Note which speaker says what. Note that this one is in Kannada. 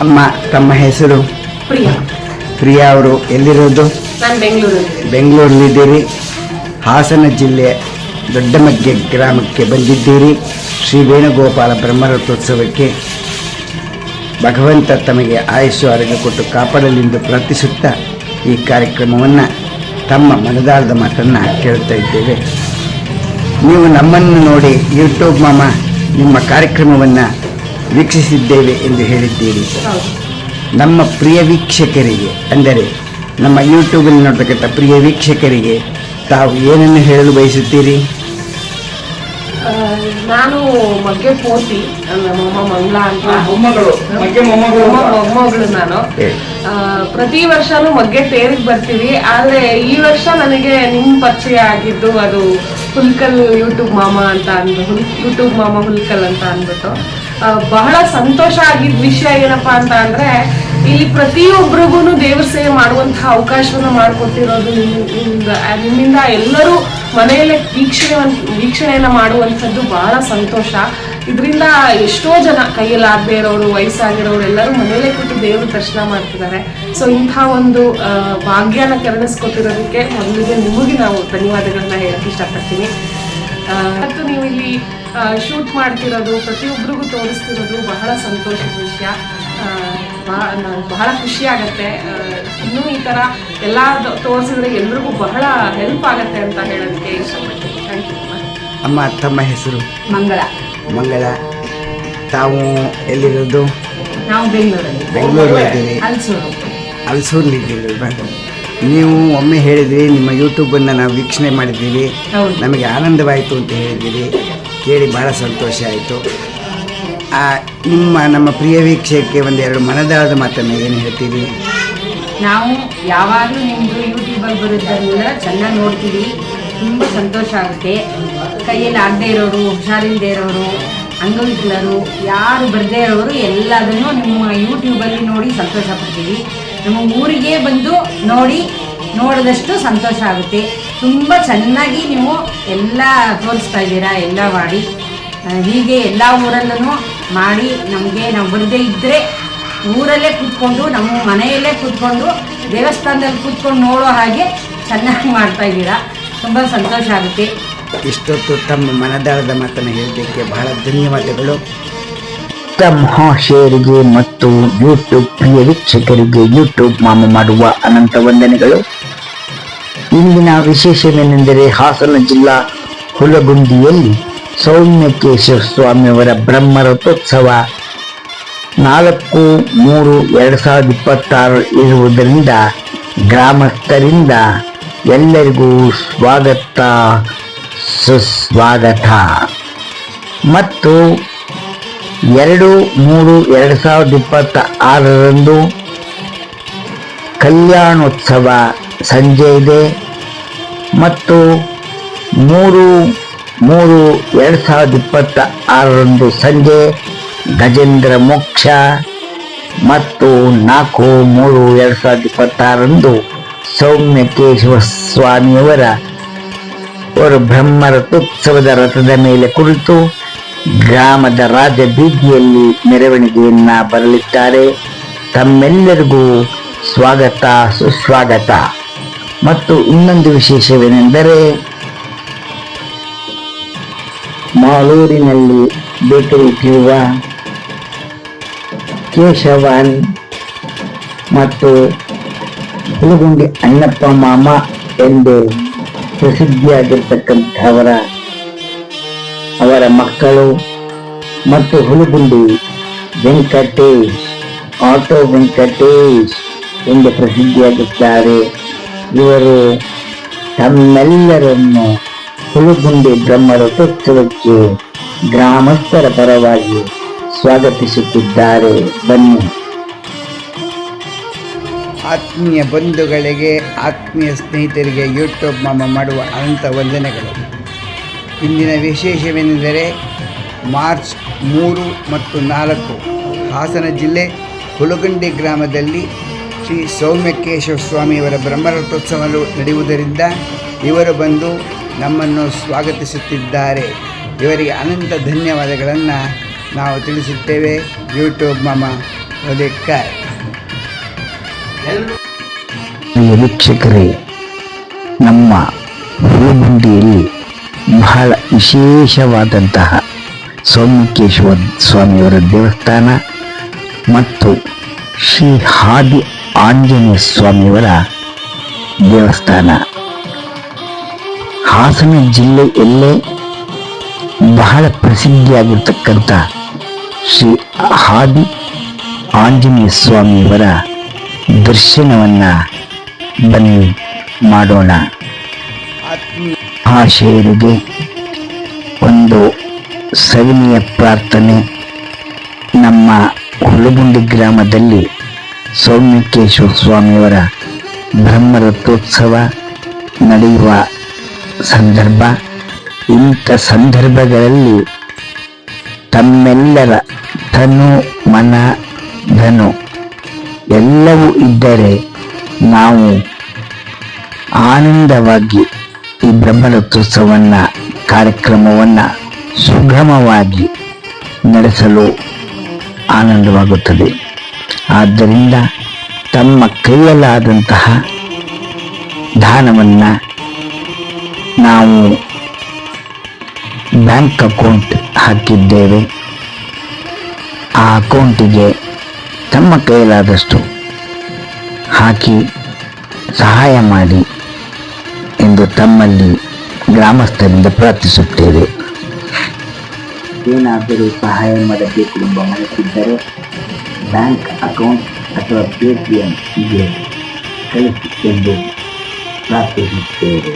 Speaker 1: ಅಮ್ಮ ತಮ್ಮ ಹೆಸರು?
Speaker 2: ಪ್ರಿಯಾ.
Speaker 1: ಪ್ರಿಯಾ ಅವರು ಎಲ್ಲಿರೋದು?
Speaker 2: ನಾನು
Speaker 1: ಬೆಂಗಳೂರಲ್ಲಿದ್ದೀರಿ. ಹಾಸನ ಜಿಲ್ಲೆ ದೊಡ್ಡಮಗ್ಗೆ ಗ್ರಾಮಕ್ಕೆ ಬಂದಿದ್ದೀರಿ. ಶ್ರೀ ವೇಣುಗೋಪಾಲ ಬ್ರಹ್ಮರಥೋತ್ಸವಕ್ಕೆ ಭಗವಂತ ತಮಗೆ ಆಯುಷ್ಯ ಆರೋಗ್ಯ ಕೊಟ್ಟು ಕಾಪಾಡಲೆಂದು ಪ್ರಾರ್ಥಿಸುತ್ತಾ ಈ ಕಾರ್ಯಕ್ರಮವನ್ನು ತಮ್ಮ ಮನದಾಳದ ಮಾತನ್ನು ಕೇಳ್ತಾ ಇದ್ದೇವೆ. ನೀವು ನಮ್ಮನ್ನು ನೋಡಿ ಯೂಟ್ಯೂಬ್ ಮಾಮ ನಿಮ್ಮ ಕಾರ್ಯಕ್ರಮವನ್ನು ವೀಕ್ಷಿಸಿದ್ದೇವೆ ಎಂದು ಹೇಳಿದ್ದೀರಿ. ನಮ್ಮ ಪ್ರಿಯ ವೀಕ್ಷಕರಿಗೆ ಅಂದರೆ ನಮ್ಮ ಯೂಟ್ಯೂಬಲ್ಲಿ ನೋಡ್ತಕ್ಕಂಥ ಪ್ರಿಯ ವೀಕ್ಷಕರಿಗೆ ತಾವು ಏನನ್ನು ಹೇಳಲು ಬಯಸುತ್ತೀರಿ?
Speaker 2: ನಾನು ಮಗ್ಗೆ ಪೋತಿ ಅಂತ.
Speaker 3: ಮೊಮ್ಮಗಳು
Speaker 2: ನಾನು. ಪ್ರತಿ ವರ್ಷನೂ ಮಗ್ಗೆ ತೇರಿಗೆ ಬರ್ತೀವಿ ಆದ್ರೆ ಈ ವರ್ಷ ನನಗೆ ನಿಮ್ ಪರಿಚಯ ಆಗಿದ್ದು ಅದು ಹುಲ್ಕಲ್ ಯೂಟ್ಯೂಬ್ ಮಾಮ ಅಂತ ಅಂದ್ಬಿಟ್ಟು ಯೂಟ್ಯೂಬ್ ಮಾಮ ಹುಲ್ಕಲ್ ಅಂತ ಅಂದ್ಬಿಟ್ಟು ಬಹಳ ಸಂತೋಷ ಆಗಿದ್ದ ವಿಷಯ ಏನಪ್ಪಾ ಅಂತ ಅಂದ್ರೆ, ಇಲ್ಲಿ ಪ್ರತಿಯೊಬ್ಬರಿಗೂ ದೇವ್ರ ಸೇವೆ ಮಾಡುವಂತಹ ಅವಕಾಶವನ್ನ ಮಾಡಿಕೊಟ್ಟಿರೋದು ನಿಮ್ಮಿಂದ ನಿಮ್ಮಿಂದ ಎಲ್ಲರೂ ಮನೆಯಲ್ಲೇ ವೀಕ್ಷಣೆ ವೀಕ್ಷಣೆಯನ್ನ ಮಾಡುವಂಥದ್ದು ಬಹಳ ಸಂತೋಷ. ಇದರಿಂದ ಎಷ್ಟೋ ಜನ ಕೈಯಲ್ಲಿ ಆಗದೆ ಇರೋರು ವಯಸ್ಸಾಗಿರೋರು ಎಲ್ಲರೂ ಮನೆಯಲ್ಲೇ ಕೂತು ದೇವ್ರ ದರ್ಶನ ಮಾಡ್ತಿದ್ದಾರೆ. ಸೊ ಇಂಥ ಒಂದು ಭಾಗ್ಯನ ಕೆರಳಿಸ್ಕೊತಿರೋದಕ್ಕೆ ಮೊದಲಿಗೆ ನಿಮಗೆ ನಾವು ಧನ್ಯವಾದಗಳನ್ನ ಹೇಳಕ್ಕೆ ಇಷ್ಟಪಡ್ತೀನಿ. ಮತ್ತು ನೀವು ಇಲ್ಲಿ ಶೂಟ್ ಮಾಡ್ತಿರೋದು ಪ್ರತಿಯೊಬ್ಬರಿಗೂ ತೋರಿಸ್ತಿರೋದು ಬಹಳ ಸಂತೋಷದ ವಿಷಯ. ಬಹಳ ಖುಷಿ ಆಗುತ್ತೆ. ಇನ್ನೂ ಈ ಥರ ಎಲ್ಲ ತೋರಿಸಿದ್ರೆ ಎಲ್ರಿಗೂ ಬಹಳ ಹೆಲ್ಪ್ ಆಗತ್ತೆ ಅಂತ ಹೇಳೋದಕ್ಕೆ ಇಷ್ಟಪಡ್ತೀನಿ. ಥ್ಯಾಂಕ್ ಯು
Speaker 1: ಅಮ್ಮ ತಮ್ಮ ಹೆಸರು?
Speaker 2: ಮಂಗಳ.
Speaker 1: ಮಂಗಳ ತಾವು ಎಲ್ಲಿರೋದು?
Speaker 2: ನಾವು ಬೆಂಗಳೂರಲ್ಲಿ.
Speaker 1: ಬೆಂಗಳೂರಲ್ಲಿದ್ದೀರಿ.
Speaker 2: ಇದ್ದೀವಿ
Speaker 1: ಅಲ್ಸೂರ್ಲಿದ್ದೀರಿ ನೀವು ಒಮ್ಮೆ ಹೇಳಿದ್ರಿ ನಿಮ್ಮ ಯೂಟ್ಯೂಬನ್ನು ನಾವು ವೀಕ್ಷಣೆ ಮಾಡಿದ್ದೀವಿ ನಮಗೆ ಆನಂದವಾಯಿತು ಅಂತ ಹೇಳಿದ್ದೀರಿ. ಕೇಳಿ ಭಾಳ ಸಂತೋಷ ಆಯಿತು. ನಿಮ್ಮ ನಮ್ಮ ಪ್ರಿಯ ವೀಕ್ಷಕಕ್ಕೆ ಒಂದೆರಡು ಮನದಾಳದ ಮಾತನ್ನು ಏನು ಹೇಳ್ತೀವಿ
Speaker 4: ನಾವು ಯಾವಾಗಲೂ ನಿಮ್ಮದು ಯೂಟ್ಯೂಬಲ್ಲಿ ಬರುತ್ತೆ ಚೆನ್ನಾಗಿ ನೋಡ್ತೀವಿ. ತುಂಬ ಸಂತೋಷ ಆಗುತ್ತೆ. ಕೈಯಲ್ಲಿ ಆಗದೆ ಇರೋರು ಹುಷಾರಿಲ್ಲದೆ ಇರೋರು, ಅಂಗವಿಕಲರು, ಯಾರು ಬರದೇ ಇರೋರು ಎಲ್ಲದನ್ನು ನಿಮ್ಮ ಯೂಟ್ಯೂಬಲ್ಲಿ ನೋಡಿ ಸಂತೋಷ ಪಡ್ತೀವಿ. ನಮ್ಮ ಊರಿಗೆ ಬಂದು ನೋಡಿ ನೋಡಿದಷ್ಟು ಸಂತೋಷ ಆಗುತ್ತೆ. ತುಂಬ ಚೆನ್ನಾಗಿ ನೀವು ಎಲ್ಲ ತೋರಿಸ್ತಾ ಇದ್ದೀರಾ, ಎಲ್ಲ ಮಾಡಿ. ಹೀಗೆ ಎಲ್ಲ ಊರಲ್ಲೂ ಮಾಡಿ ನಮಗೆ ನಾವು ಬರದೇ ಇದ್ದರೆ ಊರಲ್ಲೇ ಕೂತ್ಕೊಂಡು, ನಮ್ಮ ಮನೆಯಲ್ಲೇ ಕೂತ್ಕೊಂಡು, ದೇವಸ್ಥಾನದಲ್ಲಿ ಕೂತ್ಕೊಂಡು ನೋಡೋ ಹಾಗೆ ಚೆನ್ನಾಗಿ ಮಾಡ್ತಾ ಇದ್ದೀರಾ. ತುಂಬ ಸಂತೋಷ ಆಗುತ್ತೆ.
Speaker 1: ಇಷ್ಟೊತ್ತು ತಮ್ಮ ಮನದಾಳದ ಮಾತನ್ನು ಹೇಳಲಿಕ್ಕೆ ಬಹಳ ಧನ್ಯವಾದಗಳು. ಮಹಾಶಯರಿಗೆ ಮತ್ತು ಯೂಟ್ಯೂಬ್ ಪ್ರಿಯ ವೀಕ್ಷಕರಿಗೆ ಯೂಟ್ಯೂಬ್ ಮಾಮ ಮಾಡುವ ಅನಂತ ವಂದನೆಗಳು. ಇಂದಿನ ವಿಶೇಷವೇನೆಂದರೆ ಹಾಸನ ಜಿಲ್ಲಾ ಹುಲಗುಂದಿಯಲ್ಲಿ ಸೌಮ್ಯಕೇಶವ ಸ್ವಾಮಿಯವರ ಬ್ರಹ್ಮರಥೋತ್ಸವ ನಾಲ್ಕು ಮೂರು ಎರಡು ಸಾವಿರದ ಇಪ್ಪತ್ತಾರು ಇರುವುದರಿಂದ ಗ್ರಾಮಸ್ಥರಿಂದ ಎಲ್ಲರಿಗೂ ಸ್ವಾಗತ, ಸುಸ್ವಾಗತ. ಮತ್ತು ಎರಡು ಮೂರು ಎರಡು ಸಾವಿರದ ಇಪ್ಪತ್ತ ಆರರಂದು ಕಲ್ಯಾಣೋತ್ಸವ ಸಂಜೆ ಇದೆ. ಮತ್ತು ಮೂರು ಮೂರು ಎರಡು ಸಾವಿರದ ಇಪ್ಪತ್ತ ಆರರಂದು ಸಂಜೆ ಗಜೇಂದ್ರ ಮೋಕ್ಷ ಮತ್ತು ನಾಲ್ಕು ಮೂರು ಎರಡು ಸಾವಿರದ ಇಪ್ಪತ್ತಾರರಂದು ಸೌಮ್ಯಕೇಶವ ಸ್ವಾಮಿಯವರ ಅವರು ಬ್ರಹ್ಮ ರಥೋತ್ಸವದ ರಥದ ಮೇಲೆ ಕುಳಿತು ಗ್ರಾಮದ ರಾಜ ಬೀದಿಯಲ್ಲಿ ಮೆರವಣಿಗೆಯನ್ನ ಬರಲಿದ್ದಾರೆ. ತಮ್ಮೆಲ್ಲರಿಗೂ ಸ್ವಾಗತ, ಸುಸ್ವಾಗತ. ಮತ್ತು ಇನ್ನೊಂದು ವಿಶೇಷವೇನೆಂದರೆ, ಮಾಲೂರಿನಲ್ಲಿ ಬೇಕರಿ ಇಟ್ಟಿರುವ ಕೇಶವನ್ ಮತ್ತು ಹುಲಗುಂಡಿ ಅಣ್ಣಪ್ಪ ಮಾಮ ಎಂದು ಪ್ರಸಿದ್ಧಿಯಾಗಿರ್ತಕ್ಕಂಥವರ ಅವರ ಮಕ್ಕಳು ಮತ್ತು ಹುಲಗುಂಡಿ ವೆಂಕಟೇಶ್, ಆಟೋ ವೆಂಕಟೇಶ್ ಎಂದು ಪ್ರಸಿದ್ಧಿಯಾಗಿದ್ದಾರೆ. ಇವರು ತಮ್ಮೆಲ್ಲರನ್ನು ಹುಲಗುಂಡಿ ಬ್ರಹ್ಮರಥೋತ್ಸವಕ್ಕೆ ಗ್ರಾಮಸ್ಥರ ಪರವಾಗಿ ಸ್ವಾಗತಿಸುತ್ತಿದ್ದಾರೆ. ಬನ್ನಿ. ಆತ್ಮೀಯ ಬಂಧುಗಳಿಗೆ, ಆತ್ಮೀಯ ಸ್ನೇಹಿತರಿಗೆ ಯೂಟ್ಯೂಬ್ ಮಾಮ ಮಾಡುವ ಅನಂತ ವಂದನೆಗಳು. ಇಂದಿನ ವಿಶೇಷವೆಂದರೆ ಮಾರ್ಚ್ ಮೂರು ಮತ್ತು ನಾಲ್ಕು ಹಾಸನ ಜಿಲ್ಲೆ ಹುಲಗುಂಡಿ ಗ್ರಾಮದಲ್ಲಿ ಶ್ರೀ ಸೌಮ್ಯಕೇಶವ ಸ್ವಾಮಿಯವರ ಬ್ರಹ್ಮರಥೋತ್ಸವ ನಡೆಯುವುದರಿಂದ ಇವರು ಬಂದು ನಮ್ಮನ್ನು ಸ್ವಾಗತಿಸುತ್ತಿದ್ದಾರೆ. ಇವರಿಗೆ ಅನಂತ ಧನ್ಯವಾದಗಳನ್ನು ನಾವು ತಿಳಿಸುತ್ತೇವೆ. ಯೂಟ್ಯೂಬ್ ಮಾಮ ಒಡೆಕಾಯ್
Speaker 5: ಪ್ರಿಯ ವೀಕ್ಷಕರೇ, ನಮ್ಮ ಹೂಗುಂಡಿಯಲ್ಲಿ ಬಹಳ ವಿಶೇಷವಾದಂತಹ ಸೌಮ್ಯಕೇಶ್ವರ ಸ್ವಾಮಿಯವರ ದೇವಸ್ಥಾನ ಮತ್ತು ಶ್ರೀ ಹಾದಿ ಆಂಜನೇಯ ಸ್ವಾಮಿಯವರ ದೇವಸ್ಥಾನ. ಹಾಸನ ಜಿಲ್ಲೆಯಲ್ಲೇ ಬಹಳ ಪ್ರಸಿದ್ಧಿಯಾಗಿರ್ತಕ್ಕಂಥ ಶ್ರೀ ಹಾದಿ ಆಂಜನೇಯ ಸ್ವಾಮಿಯವರ ದರ್ಶನವನ್ನ ಬನ್ನಿ ಮಾಡೋಣ. ಆ ಶೇರಿಗೆ ಒಂದು ಸವಿನಿಯ ಪ್ರಾರ್ಥನೆ ನಮ್ಮ ಹುಲಗುಂಡಿ ಗ್ರಾಮದಲ್ಲಿ ಸೌಮ್ಯಕೇಶ್ವರ ಸ್ವಾಮಿಯವರ ಬ್ರಹ್ಮರಥೋತ್ಸವ ನಡೆಯುವ ಸಂದರ್ಭ. ಇಂಥ ಸಂದರ್ಭಗಳಲ್ಲಿ ತಮ್ಮೆಲ್ಲರ ತನು, ಮನ, ಧನು ಎಲ್ಲವೂ ಇದ್ದರೆ ನಾವು ಆನಂದವಾಗಿ ಈ ಬ್ರಹ್ಮರಥೋತ್ಸವನ್ನ ಕಾರ್ಯಕ್ರಮವನ್ನು ಸುಗಮವಾಗಿ ನಡೆಸಲು ಆನಂದವಾಗುತ್ತದೆ. ಆದ್ದರಿಂದ ತಮ್ಮ ಕೈಯಲ್ಲಾದಂತಹ ದಾನವನ್ನು ನಾವು ಬ್ಯಾಂಕ್ ಅಕೌಂಟ್ ಹಾಕಿದ್ದೇವೆ. ಆ ಅಕೌಂಟಿಗೆ ತಮ್ಮ ಕೈಯಲ್ಲಾದಷ್ಟು ಹಾಕಿ ಸಹಾಯ ಮಾಡಿ ಎಂದು ತಮ್ಮಲ್ಲಿ ಗ್ರಾಮಸ್ಥರಿಂದ ಪ್ರಾರ್ಥಿಸುತ್ತೇವೆ. ಏನಾದರೂ ಸಹಾಯ ಮಾಡಬೇಕು ಎಂಬ ಮನಸ್ಸಿದ್ದರೆ ಬ್ಯಾಂಕ್ ಅಕೌಂಟ್ ಅಥವಾ ಪೇಟಿಎಂಗೆ ಕಳಿಸಿ ಎಂದು ಪ್ರಾರ್ಥಿಸುತ್ತೇವೆ.